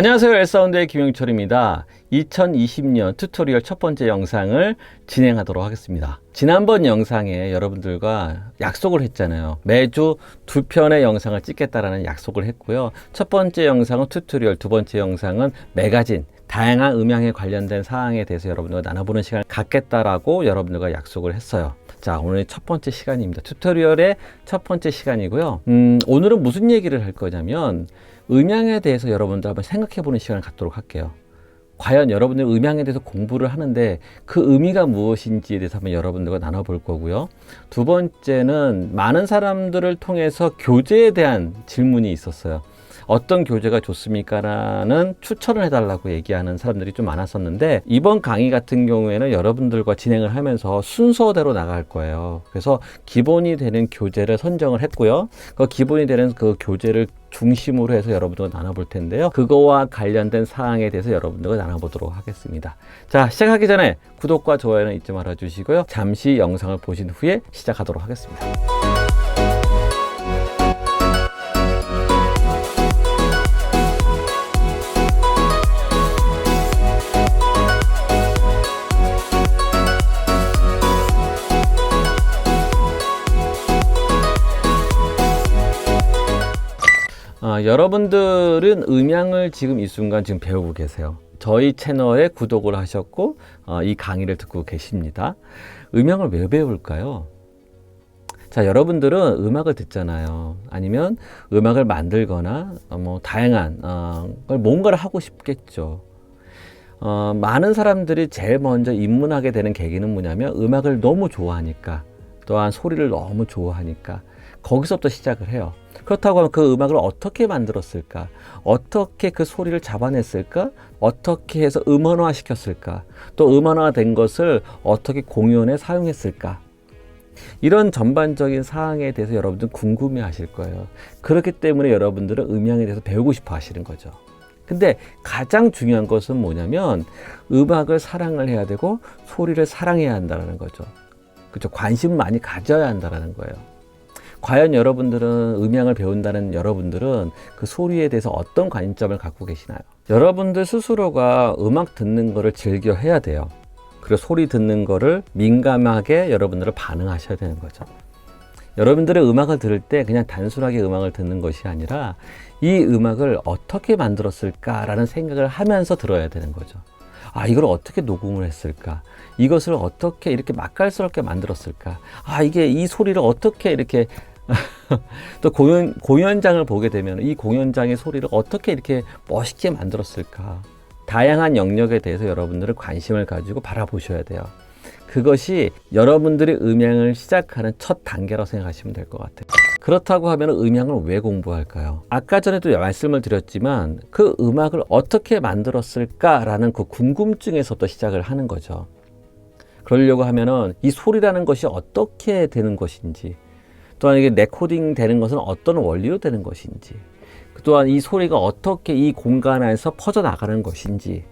안녕하세요. 엘사운드의 김영철입니다. 2020년 튜토리얼 첫 번째 영상을 진행하도록 하겠습니다. 지난번 영상에 여러분들과 약속을 했잖아요. 매주 두 편의 영상을 찍겠다라는 약속을 했고요. 첫 번째 영상은 튜토리얼, 두 번째 영상은 매거진, 다양한 음향에 관련된 사항에 대해서 여러분들과 나눠보는 시간을 갖겠다라고 여러분들과 약속을 했어요. 자, 오늘 첫 번째 시간입니다. 튜토리얼의 첫 번째 시간이고요. 음, 오늘은 무슨 얘기를 할 거냐면, 음향에 대해서 여러분들 한번 생각해 보는 시간을 갖도록 할게요. 과연 여러분들 음향에 대해서 공부를 하는데 그 의미가 무엇인지에 대해서 한번 여러분들과 나눠볼 거고요. 두 번째는 많은 사람들을 통해서 교재에 대한 질문이 있었어요. 어떤 교재가 좋습니까? 라는 추천을 해달라고 얘기하는 사람들이 좀 많았었는데 이번 강의 같은 경우에는 여러분들과 진행을 하면서 순서대로 나갈 거예요. 그래서 기본이 되는 교재를 선정을 했고요. 그 기본이 되는 그 교재를 중심으로 해서 여러분들과 나눠볼 텐데요. 그거와 관련된 사항에 대해서 여러분들과 나눠보도록 하겠습니다. 자, 시작하기 전에 구독과 좋아요는 잊지 말아 주시고요. 잠시 영상을 보신 후에 시작하도록 하겠습니다. 아, 여러분들은 음향을 지금 이 순간 지금 배우고 계세요. 저희 채널에 구독을 하셨고 어, 이 강의를 듣고 계십니다. 음향을 왜 배울까요? 자, 여러분들은 음악을 듣잖아요. 아니면 음악을 만들거나 어, 뭐 다양한 어, 걸 뭔가를 하고 싶겠죠. 어, 많은 사람들이 제일 먼저 입문하게 되는 계기는 뭐냐면 음악을 너무 좋아하니까 또한 소리를 너무 좋아하니까 거기서부터 시작을 해요. 그렇다고 하면 그 음악을 어떻게 만들었을까? 어떻게 그 소리를 잡아냈을까? 어떻게 해서 음원화 시켰을까? 또 음원화 된 것을 어떻게 공연에 사용했을까? 이런 전반적인 사항에 대해서 여러분들 궁금해 하실 거예요. 그렇기 때문에 여러분들은 음향에 대해서 배우고 싶어 하시는 거죠. 근데 가장 중요한 것은 뭐냐면 음악을 사랑을 해야 되고 소리를 사랑해야 한다는 거죠. 그렇죠. 관심을 많이 가져야 한다는 거예요. 과연 여러분들은 음향을 배운다는 여러분들은 그 소리에 대해서 어떤 관점을 갖고 계시나요? 여러분들 스스로가 음악 듣는 거를 즐겨 해야 돼요. 그리고 소리 듣는 거를 민감하게 여러분들은 반응하셔야 되는 거죠. 여러분들의 음악을 들을 때 그냥 단순하게 음악을 듣는 것이 아니라 이 음악을 어떻게 만들었을까라는 생각을 하면서 들어야 되는 거죠. 아, 이걸 어떻게 녹음을 했을까? 이것을 어떻게 이렇게 맛깔스럽게 만들었을까? 아, 이게 이 소리를 어떻게 이렇게 또 공연, 공연장을 보게 되면 이 공연장의 소리를 어떻게 이렇게 멋있게 만들었을까? 다양한 영역에 대해서 여러분들은 관심을 가지고 바라보셔야 돼요. 그것이 여러분들이 음향을 시작하는 첫 단계라고 생각하시면 될 것 같아요. 그렇다고 하면 음향을 왜 공부할까요? 아까 전에도 말씀을 드렸지만 그 음악을 어떻게 만들었을까라는 그 궁금증에서부터 시작을 하는 거죠. 그러려고 하면은 이 소리라는 것이 어떻게 되는 것인지 또한 이게 레코딩 되는 것은 어떤 원리로 되는 것인지 또한 이 소리가 어떻게 이 공간 안에서 퍼져 나가는 것인지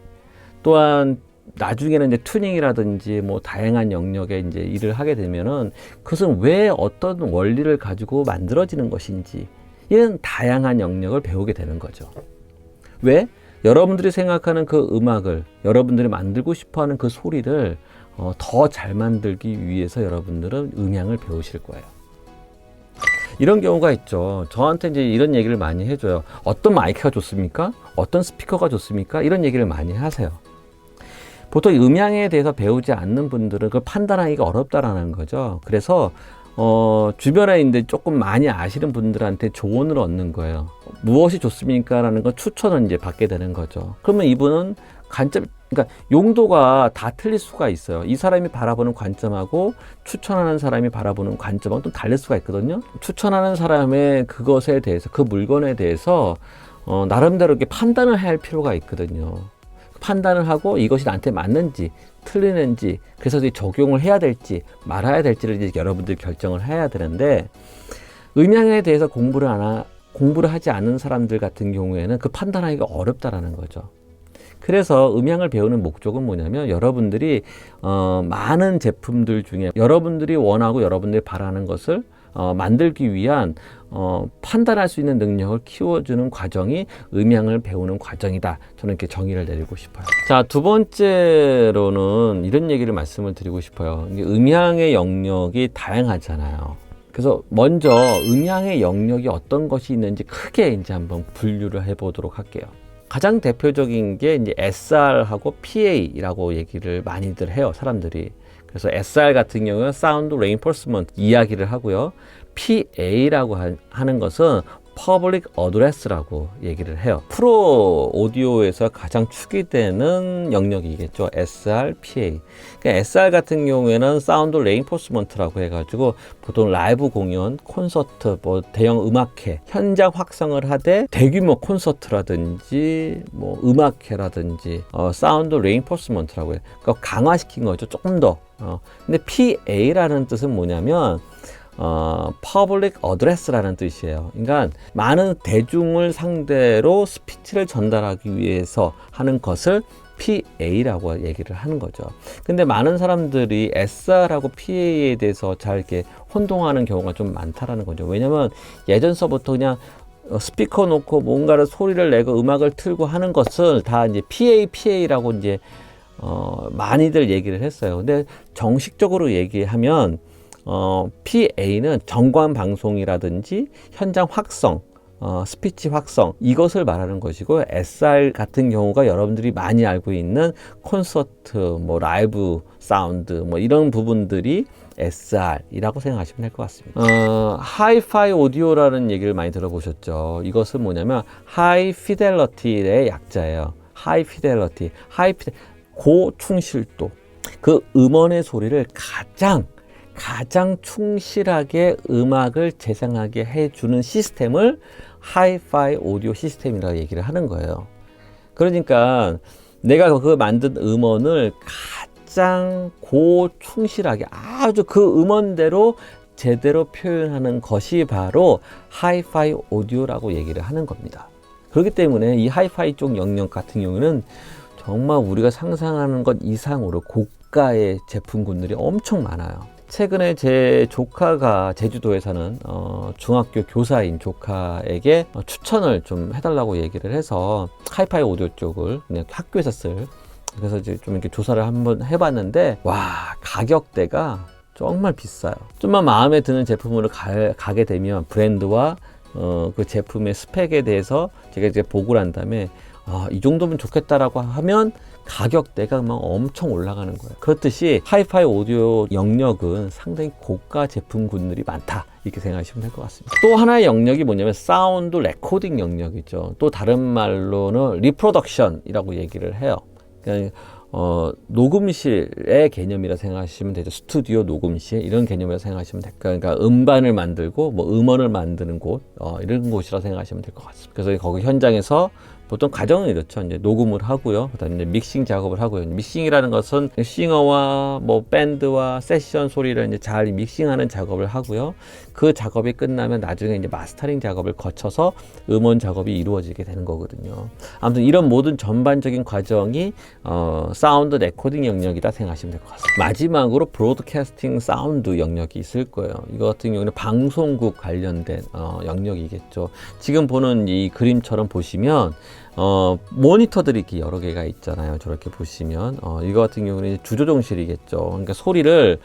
또한 나중에는 이제 튜닝이라든지 뭐 다양한 영역에 이제 일을 하게 되면은 그것은 왜 어떤 원리를 가지고 만들어지는 것인지 이런 다양한 영역을 배우게 되는 거죠. 왜? 여러분들이 생각하는 그 음악을 여러분들이 만들고 싶어 하는 그 소리를 어, 더 잘 만들기 위해서 여러분들은 음향을 배우실 거예요. 이런 경우가 있죠. 저한테 이제 이런 얘기를 많이 해줘요. 어떤 마이크가 좋습니까? 어떤 스피커가 좋습니까? 이런 얘기를 많이 하세요. 보통 음향에 대해서 배우지 않는 분들은 그 판단하기가 어렵다라는 거죠. 그래서 어, 주변에 이제 조금 많이 아시는 분들한테 조언을 얻는 거예요. 무엇이 좋습니까? 라는 건 추천을 이제 받게 되는 거죠. 그러면 이분은 관점, 그러니까 용도가 다 틀릴 수가 있어요. 이 사람이 바라보는 관점하고 추천하는 사람이 바라보는 관점하고 좀 다를 수가 있거든요. 추천하는 사람의 그것에 대해서, 그 물건에 대해서 어, 나름대로 이렇게 판단을 할 필요가 있거든요. 판단을 하고 이것이 나한테 맞는지 틀리는지 그래서 적용을 해야 될지 말아야 될지를 이제 여러분들이 결정을 해야 되는데 음향에 대해서 공부를 안 공부를 하지 않은 사람들 같은 경우에는 그 판단하기가 어렵다라는 거죠. 그래서 음향을 배우는 목적은 뭐냐면 여러분들이 어, 많은 제품들 중에 여러분들이 원하고 여러분들이 바라는 것을 어, 만들기 위한 어, 판단할 수 있는 능력을 키워주는 과정이 음향을 배우는 과정이다. 저는 이렇게 정의를 내리고 싶어요. 자, 두 번째로는 이런 얘기를 말씀을 드리고 싶어요. 음향의 영역이 다양하잖아요. 그래서 먼저 음향의 영역이 어떤 것이 있는지 크게 이제 한번 분류를 해보도록 할게요. 가장 대표적인 게 이제 SR하고 PA라고 얘기를 많이들 해요, 사람들이. 그래서 SR 같은 경우는 사운드 레인포스먼트 이야기를 하고요. PA라고 하는 것은 퍼블릭 어드레스라고 얘기를 해요. 프로 오디오에서 가장 축이 되는 영역이겠죠. SR, PA. 그러니까 SR 같은 경우에는 사운드 레인포스먼트라고 해가지고 보통 라이브 공연, 콘서트, 뭐 대형 음악회, 현장 확성을 하되 대규모 콘서트라든지 뭐 음악회라든지 어, 사운드 레인포스먼트라고 해요. 그러니까 강화시킨 거죠. 조금 더. 어. 근데 PA라는 뜻은 뭐냐면 어, public address라는 뜻이에요. 그러니까 많은 대중을 상대로 스피치를 전달하기 위해서 하는 것을 PA라고 얘기를 하는 거죠. 근데 많은 사람들이 SR하고 PA에 대해서 잘 이렇게 혼동하는 경우가 좀 많다라는 거죠. 왜냐면 예전서부터 그냥 스피커 놓고 뭔가를 소리를 내고 음악을 틀고 하는 것을 다 이제 PA, PA라고 이제 어, 많이들 얘기를 했어요. 근데 정식적으로 얘기하면 어, PA는 정관 방송이라든지 현장 확성, 어, 스피치 확성 이것을 말하는 것이고 SR 같은 경우가 여러분들이 많이 알고 있는 콘서트, 뭐 라이브 사운드 뭐 이런 부분들이 SR이라고 생각하시면 될 것 같습니다. 어, 하이파이 오디오라는 얘기를 많이 들어보셨죠. 이것은 뭐냐면 하이 피델러티의 약자예요. 하이 피델러티, 하이 피델 고충실도 그 음원의 소리를 가장 가장 충실하게 음악을 재생하게 해주는 시스템을 하이파이 오디오 시스템이라고 얘기를 하는 거예요. 그러니까 내가 그 만든 음원을 가장 고충실하게 아주 그 음원대로 제대로 표현하는 것이 바로 하이파이 오디오라고 얘기를 하는 겁니다. 그렇기 때문에 이 하이파이 쪽 영역 같은 경우는 정말 우리가 상상하는 것 이상으로 고가의 제품군들이 엄청 많아요. 최근에 제 조카가 제주도에 사는 어, 중학교 교사인 조카에게 어, 추천을 좀 해달라고 얘기를 해서 하이파이 오디오 쪽을 그냥 학교에서 쓸 그래서 이제 좀 이렇게 조사를 한번 해봤는데 와 가격대가 정말 비싸요. 좀만 마음에 드는 제품으로 가, 가게 되면 브랜드와 어, 그 제품의 스펙에 대해서 제가 이제 보고를 한 다음에 아, 이 정도면 좋겠다라고 하면 가격대가 막 엄청 올라가는 거예요. 그렇듯이 하이파이 오디오 영역은 상당히 고가 제품군들이 많다. 이렇게 생각하시면 될 것 같습니다. 또 하나의 영역이 뭐냐면 사운드 레코딩 영역이죠. 또 다른 말로는 리프로덕션이라고 얘기를 해요. 그러니까 어, 녹음실의 개념이라 생각하시면 되죠. 스튜디오 녹음실 이런 개념이라 생각하시면 될까. 그러니까 음반을 만들고 뭐 음원을 만드는 곳 어, 이런 곳이라 생각하시면 될 것 같습니다. 그래서 거기 현장에서 보통 가정은 이렇죠. 이제 녹음을 하고요. 그다음에 믹싱 작업을 하고요. 믹싱이라는 것은 싱어와 뭐 밴드와 세션 소리를 이제 잘 믹싱하는 작업을 하고요. 그 작업이 끝나면 나중에 이제 마스터링 작업을 거쳐서 음원 작업이 이루어지게 되는 거거든요. 아무튼 이런 모든 전반적인 과정이 어, 사운드 레코딩 영역이다 생각하시면 될 것 같습니다. 마지막으로 브로드캐스팅 사운드 영역이 있을 거예요. 이거 같은 경우는 방송국 관련된 어, 영역이겠죠. 지금 보는 이 그림처럼 보시면 어, 모니터들이 이렇게 여러 개가 있잖아요. 저렇게 보시면. 어, 이거 같은 경우는 주조종실이겠죠. 그러니까 소리를,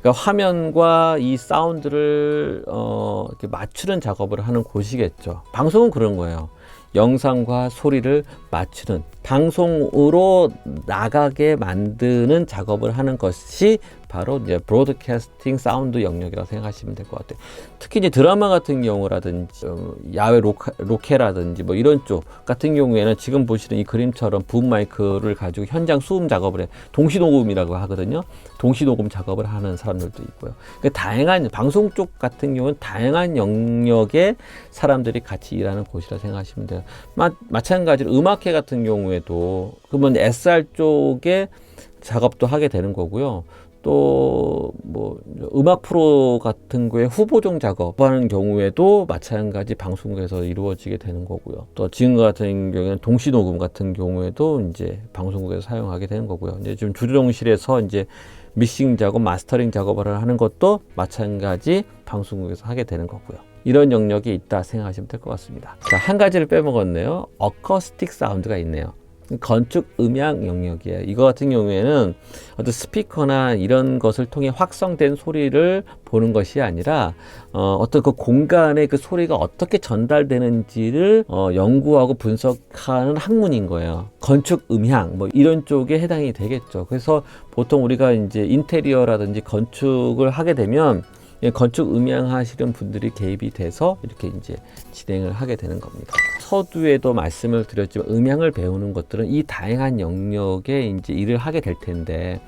그러니까 화면과 이 사운드를, 어, 이렇게 맞추는 작업을 하는 곳이겠죠. 방송은 그런 거예요. 영상과 소리를 맞추는 방송으로 나가게 만드는 작업을 하는 것이 바로 이제 브로드캐스팅 사운드 영역이라고 생각하시면 될 것 같아요. 특히 이제 드라마 같은 경우라든지 어, 야외 로카, 로케라든지 뭐 이런 쪽 같은 경우에는 지금 보시는 이 그림처럼 붐 마이크를 가지고 현장 수음 작업을 해 동시 녹음이라고 하거든요. 동시 녹음 작업을 하는 사람들도 있고요. 그러니까 다양한 방송 쪽 같은 경우는 다양한 영역의 사람들이 같이 일하는 곳이라 생각하시면 돼요. 마, 마찬가지로 음악회 같은 경우에도 그러면 SR 쪽에 작업도 하게 되는 거고요. 또 뭐 음악 프로 같은 거에 후보종 작업하는 경우에도 마찬가지 방송국에서 이루어지게 되는 거고요. 또 지금 같은 경우에는 동시 녹음 같은 경우에도 이제 방송국에서 사용하게 되는 거고요. 이제 좀 주조정실에서 이제 믹싱 작업, 마스터링 작업을 하는 것도 마찬가지 방송국에서 하게 되는 거고요. 이런 영역이 있다 생각하시면 될 것 같습니다. 자, 한 가지를 빼먹었네요. 어커스틱 사운드가 있네요. 건축 음향 영역이에요. 이거 같은 경우에는 어떤 스피커나 이런 것을 통해 확성된 소리를 보는 것이 아니라 어, 어떤 그 공간의 그 소리가 어떻게 전달되는지를 어, 연구하고 분석하는 학문인 거예요. 건축 음향 뭐 이런 쪽에 해당이 되겠죠. 그래서 보통 우리가 이제 인테리어라든지 건축을 하게 되면 예, 건축 음향 하시는 분들이 개입이 돼서 이렇게 이제 진행을 하게 되는 겁니다. 서두에도 말씀을 드렸지만 음향을 배우는 것들은 이 다양한 영역에 이제 일을 하게 될 텐데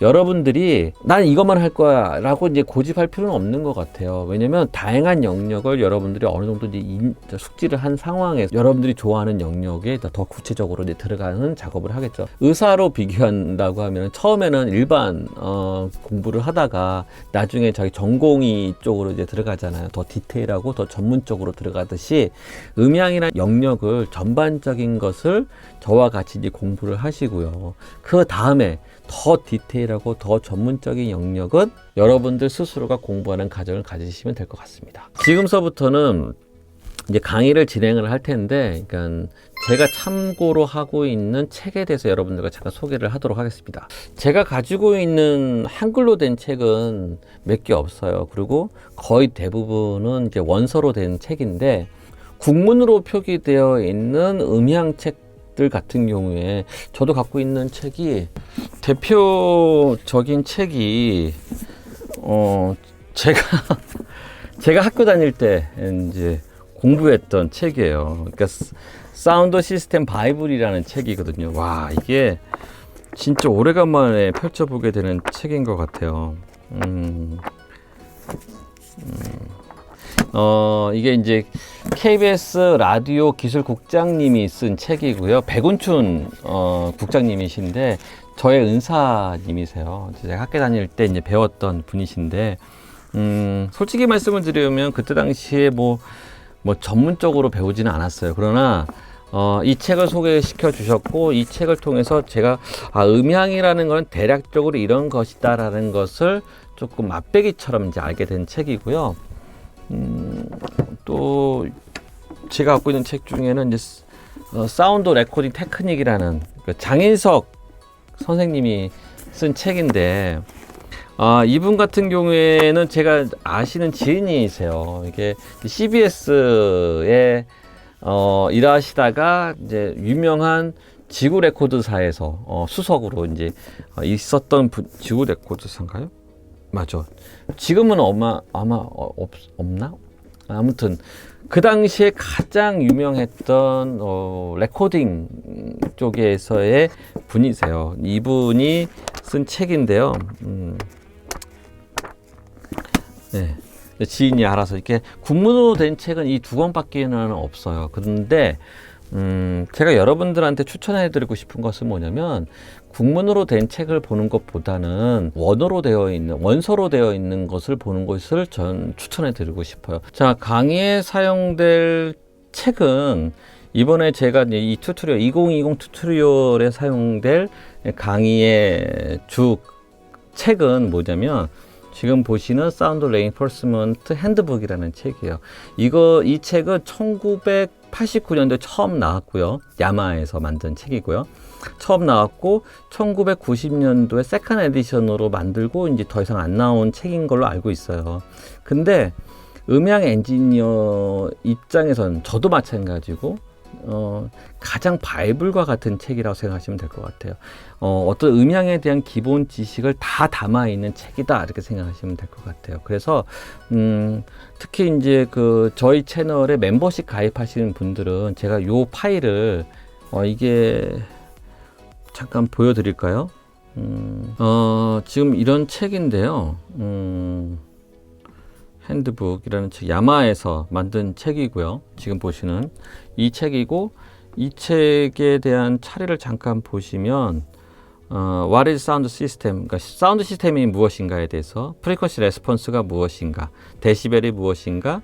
여러분들이 나는 이것만 할 거야 라고 이제 고집할 필요는 없는 것 같아요. 왜냐면 다양한 영역을 여러분들이 어느 정도 이제 인- 숙지를 한 상황에서 여러분들이 좋아하는 영역에 더 구체적으로 이제 들어가는 작업을 하겠죠. 의사로 비교한다고 하면 처음에는 일반 어, 공부를 하다가 나중에 자기 전공 의 쪽으로 이제 들어가잖아요. 더 디테일하고 더 전문적으로 들어가듯이 음향이나 영역을 전반적인 것을 저와 같이 이제 공부를 하시고요. 그 다음에 더 디테일하고 더 전문적인 영역은 여러분들 스스로가 공부하는 과정을 가지시면 될 것 같습니다. 지금서부터는 이제 강의를 진행을 할 텐데, 그러니까 제가 참고로 하고 있는 책에 대해서 여러분들과 잠깐 소개를 하도록 하겠습니다. 제가 가지고 있는 한글로 된 책은 몇 개 없어요. 그리고 거의 대부분은 이제 원서로 된 책인데, 국문으로 표기되어 있는 음향책들 같은 경우에 저도 갖고 있는 책이 대표적인 책이 어 제가 제가 학교 다닐 때 이제 공부했던 책이에요. 그러니까 스- 사운드 시스템 바이블이라는 책이거든요. 와 이게 진짜 오래간만에 펼쳐보게 되는 책인 것 같아요. 음, 어, 이게 이제 KBS 라디오 기술 국장님이 쓴 책이고요. 백운춘 어, 국장님이신데 저의 은사님이세요. 제가 학교 다닐 때 이제 배웠던 분이신데 음, 솔직히 말씀을 드리면 그때 당시에 뭐, 뭐 전문적으로 배우지는 않았어요. 그러나 어, 이 책을 소개시켜 주셨고 이 책을 통해서 제가 아, 음향이라는 건 대략적으로 이런 것이다라는 것을 조금 맛배기처럼 이제 알게 된 책이고요. 음, 또 제가 갖고 있는 책 중에는 이제 스- 어, 사운드 레코딩 테크닉이라는 그 장인석 선생님이 쓴 책인데 아, 이분 같은 경우에는 제가 아시는 지인이세요. 이게 CBS에 어, 일하시다가 이제 유명한 지구 레코드사에서 어, 수석으로 이제 어, 있었던 분, 지구 레코드사인가요? 맞아. 지금은 아마 아마 어, 없, 없나? 아무튼 그 당시에 가장 유명했던 어, 레코딩 쪽에서의 분이세요. 이분이 쓴 책인데요. 음. 네. 지인이 알아서 이렇게 군문으로 된 책은 이 두 권밖에는 없어요. 그런데 음, 제가 여러분들한테 추천해 드리고 싶은 것은 뭐냐면 국문으로 된 책을 보는 것보다는 원어로 되어 있는 원서로 되어 있는 것을 보는 것을 전 추천해 드리고 싶어요. 자 강의에 사용될 책은 이번에 제가 이 튜토리얼 2020 튜토리얼에 사용될 강의의 주 책은 뭐냐면 지금 보시는 사운드 레인포스먼트 핸드북이라는 책이에요. 이거 이 책은 1989년도에 처음 나왔고요. 야마에서 만든 책이고요. 처음 나왔고 1990년도에 세컨 에디션으로 만들고 이제 더 이상 안 나온 책인 걸로 알고 있어요. 근데 음향 엔지니어 입장에선 저도 마찬가지고 어, 가장 바이블과 같은 책이라고 생각하시면 될 것 같아요. 어, 어떤 음향에 대한 기본 지식을 다 담아 있는 책이다 이렇게 생각하시면 될 것 같아요. 그래서 음, 특히 이제 그 저희 채널에 멤버십 가입하시는 분들은 제가 요 파일을 어, 이게 잠깐 보여드릴까요? 음, 어, 지금 이런 책인데요. 음, 핸드북이라는 책, 야마에서 만든 책이고요. 지금 보시는 이 책이고 이 책에 대한 차례를 잠깐 보시면 어, What is sound system? 그러니까 사운드 시스템이 무엇인가에 대해서 프리퀀시 레스폰스가 무엇인가, 데시벨이 무엇인가,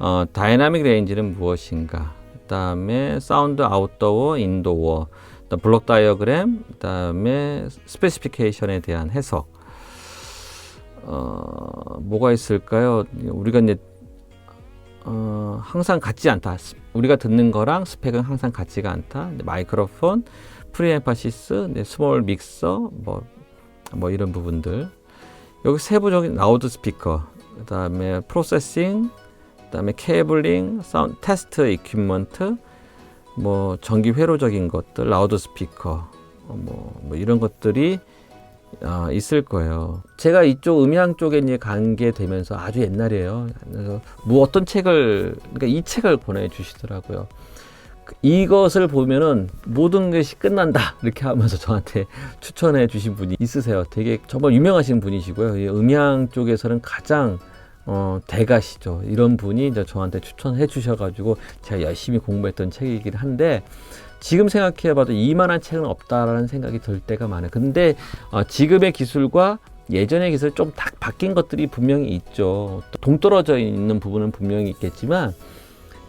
어, 다이나믹 레인지는 무엇인가, 그다음에 사운드 아웃도어, 인도어, 블록 다이어그램, 그다음에 스페시피케이션에 대한 해석, 어, 뭐가 있을까요? 우리가 이제 어, 항상 같지 않다. 스- 우리가 듣는 거랑 스펙은 항상 같지가 않다. 마이크로폰, 프리엠파시스, 네, 스몰 믹서, 뭐, 뭐 이런 부분들. 여기 세부적인 라우드 스피커, 그 다음에 프로세싱, 그 다음에 케이블링, 사운드 테스트 이퀴먼트, 뭐 전기 회로적인 것들, 라우드 스피커, 어, 뭐, 뭐 이런 것들이 아, 있을 거예요. 제가 이쪽 음향 쪽에 이제 간게 되면서 아주 옛날이에요. 그래서 뭐 어떤 책을 그러니까 이 책을 보내주시더라고요. 그 이것을 보면은 모든 것이 끝난다 이렇게 하면서 저한테 추천해 주신 분이 있으세요. 되게 정말 유명하신 분이시고요. 이 음향 쪽에서는 가장 어, 대가시죠. 이런 분이 이제 저한테 추천해 주셔가지고 제가 열심히 공부했던 책이긴 한데 지금 생각해봐도 이만한 책은 없다라는 생각이 들 때가 많아요. 근데 어, 지금의 기술과 예전의 기술 좀 다 바뀐 것들이 분명히 있죠. 또 동떨어져 있는 부분은 분명히 있겠지만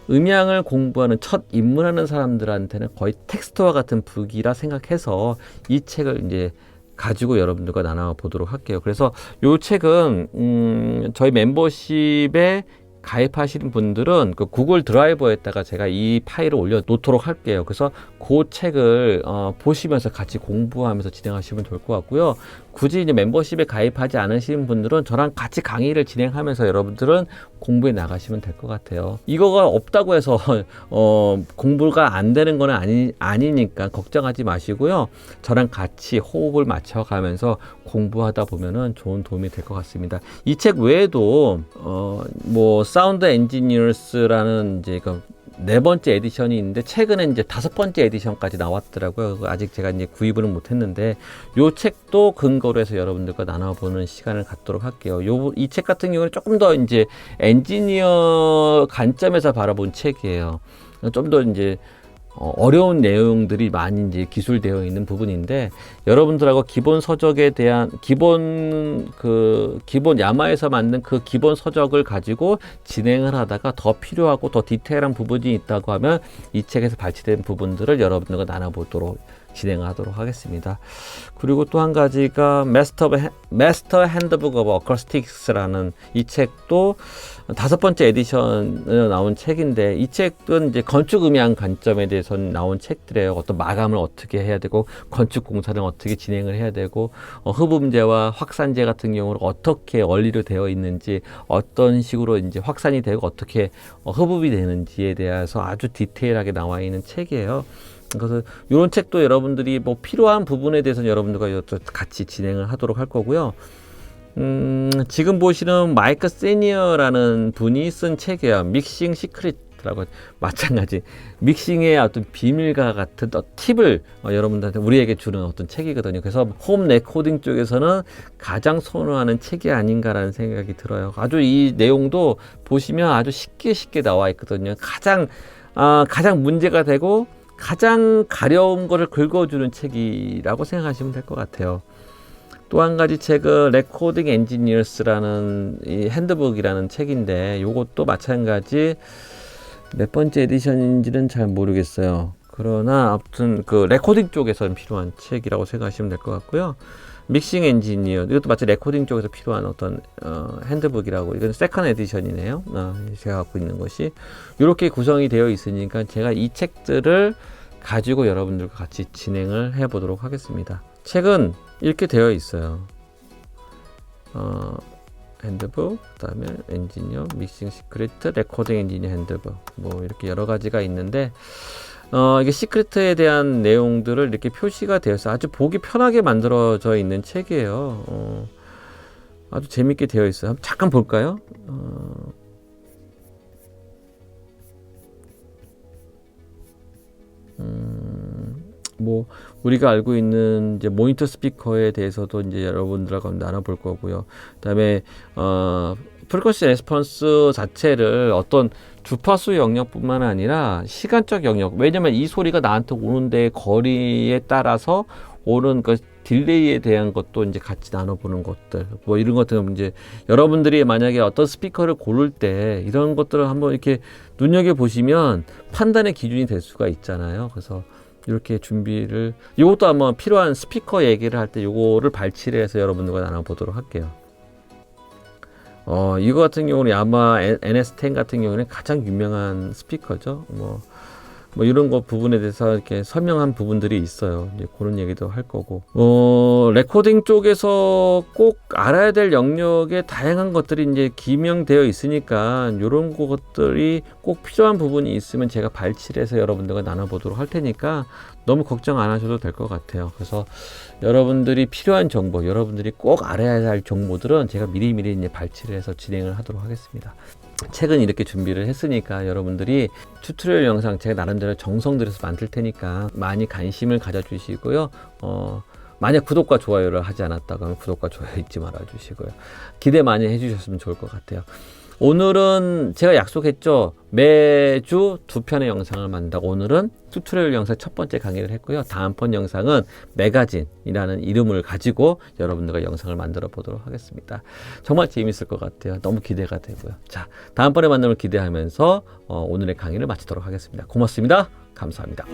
음향을 공부하는 첫 입문하는 사람들한테는 거의 텍스트와 같은 북이라 생각해서 이 책을 이제 가지고 여러분들과 나눠 보도록 할게요. 그래서 이 책은 음, 저희 멤버십에 가입하시는 분들은 그 구글 드라이버에다가 제가 이 파일을 올려 놓도록 할게요. 그래서 그 책을 어, 보시면서 같이 공부하면서 진행하시면 좋을 것 같고요. 굳이 이제 멤버십에 가입하지 않으신 분들은 저랑 같이 강의를 진행하면서 여러분들은 공부해 나가시면 될 것 같아요. 이거가 없다고 해서 어, 공부가 안 되는 건 아니, 아니니까 걱정하지 마시고요. 저랑 같이 호흡을 맞춰가면서 공부하다 보면은 좋은 도움이 될 것 같습니다. 이 책 외에도 어, 뭐 사운드 엔지니어스라는 이제 그 네 번째 에디션이 있는데 최근에 이제 다섯 번째 에디션까지 나왔더라고요. 아직 제가 이제 구입을 못했는데 요 책도 근거로 해서 여러분들과 나눠보는 시간을 갖도록 할게요. 요 이 책 같은 경우는 조금 더 이제 엔지니어 관점에서 바라본 책이에요. 좀 더 이제 어, 어려운 내용들이 많이 이제 기술되어 있는 부분인데 여러분들하고 기본 서적에 대한 기본 그 기본 야마에서 만든 그 기본 서적을 가지고 진행을 하다가 더 필요하고 더 디테일한 부분이 있다고 하면 이 책에서 발췌된 부분들을 여러분들과 나눠보도록 진행하도록 하겠습니다. 그리고 또 한 가지가 마스터 마스터 핸드북 오브 어쿠스틱스라는 이 책도 다섯 번째 에디션으로 나온 책인데 이 책은 이제 건축 음향 관점에 대해서 나온 책들이에요. 어떤 마감을 어떻게 해야 되고 건축 공사를 어떻게 진행을 해야 되고 어, 흡음재와 확산재 같은 경우는 어떻게 원리로 되어 있는지 어떤 식으로 이제 확산이 되고 어떻게 어, 흡음이 되는지에 대해서 아주 디테일하게 나와 있는 책이에요. 그래서 이런 책도 여러분들이 뭐 필요한 부분에 대해서 여러분들과 또 같이 진행을 하도록 할 거고요. 음, 지금 보시는 마이크 세니어라는 분이 쓴 책이에요. 믹싱 시크릿라고 마찬가지 믹싱의 어떤 비밀과 같은 어, 팁을 어, 여러분들한테 우리에게 주는 어떤 책이거든요. 그래서 홈 레코딩 쪽에서는 가장 선호하는 책이 아닌가라는 생각이 들어요. 아주 이 내용도 보시면 아주 쉽게 쉽게 나와 있거든요. 가장 아, 가장 문제가 되고 가장 가려운 거를 긁어주는 책이라고 생각하시면 될 것 같아요. 또 한 가지 책은 레코딩 엔지니어스라는 이 핸드북이라는 책인데 요것도 마찬가지 몇 번째 에디션인지는 잘 모르겠어요. 그러나 아무튼 그 레코딩 쪽에서는 필요한 책이라고 생각하시면 될 것 같고요. 믹싱 엔지니어 이것도 마치 레코딩 쪽에서 필요한 어떤 어, 핸드북이라고 이건 세컨 에디션이네요. 어, 제가 갖고 있는 것이 이렇게 구성이 되어 있으니까 제가 이 책들을 가지고 여러분들과 같이 진행을 해 보도록 하겠습니다. 책은 이렇게 되어 있어요. 어, 핸드북, 그 다음에 엔지니어, 믹싱 시크릿, 레코딩 엔지니어 핸드북, 뭐 이렇게 여러 가지가 있는데 어, 이게 시크릿에 대한 내용들을 이렇게 표시가 되어서 아주 보기 편하게 만들어져 있는 책이에요. 어, 아주 재밌게 되어 있어요. 잠깐 볼까요? 어, 음, 뭐 우리가 알고 있는 이제 모니터 스피커에 대해서도 이제 여러분들하고 나눠볼 거고요. 그다음에 어 프리퀀시 레스폰스 자체를 어떤 주파수 영역뿐만 아니라 시간적 영역. 왜냐면 이 소리가 나한테 오는데 거리에 따라서 오는 그 딜레이에 대한 것도 이제 같이 나눠보는 것들 뭐 이런 것들은 이제 여러분들이 만약에 어떤 스피커를 고를 때 이런 것들을 한번 이렇게 눈여겨 보시면 판단의 기준이 될 수가 있잖아요. 그래서 이렇게 준비를 이것도 한번 필요한 스피커 얘기를 할때 요거를 발치를 해서 여러분들과 나눠보도록 할게요. 어, 이거 같은 경우는 아마 NS10 같은 경우는 가장 유명한 스피커죠. 뭐, 뭐 이런 거 부분에 대해서 이렇게 설명한 부분들이 있어요. 이제 그런 얘기도 할 거고. 어, 레코딩 쪽에서 꼭 알아야 될 영역에 다양한 것들이 이제 기명되어 있으니까 이런 것들이 꼭 필요한 부분이 있으면 제가 발치를 해서 여러분들과 나눠보도록 할 테니까 너무 걱정 안 하셔도 될 것 같아요. 그래서 여러분들이 필요한 정보, 여러분들이 꼭 알아야 할 정보들은 제가 미리미리 이제 발치를 해서 진행을 하도록 하겠습니다. 책은 이렇게 준비를 했으니까 여러분들이 튜토리얼 영상 제가 나름대로 정성 들여서 만들 테니까 많이 관심을 가져주시고요. 어, 만약 구독과 좋아요를 하지 않았다고 하면 구독과 좋아요 잊지 말아 주시고요. 기대 많이 해주셨으면 좋을 것 같아요. 오늘은 제가 약속했죠. 매주 두 편의 영상을 만든다고 오늘은 튜토리얼 영상 첫 번째 강의를 했고요. 다음번 영상은 매거진이라는 이름을 가지고 여러분들과 영상을 만들어 보도록 하겠습니다. 정말 재밌을 것 같아요. 너무 기대가 되고요. 자, 다음번에 만남을 기대하면서 어, 오늘의 강의를 마치도록 하겠습니다. 고맙습니다. 감사합니다.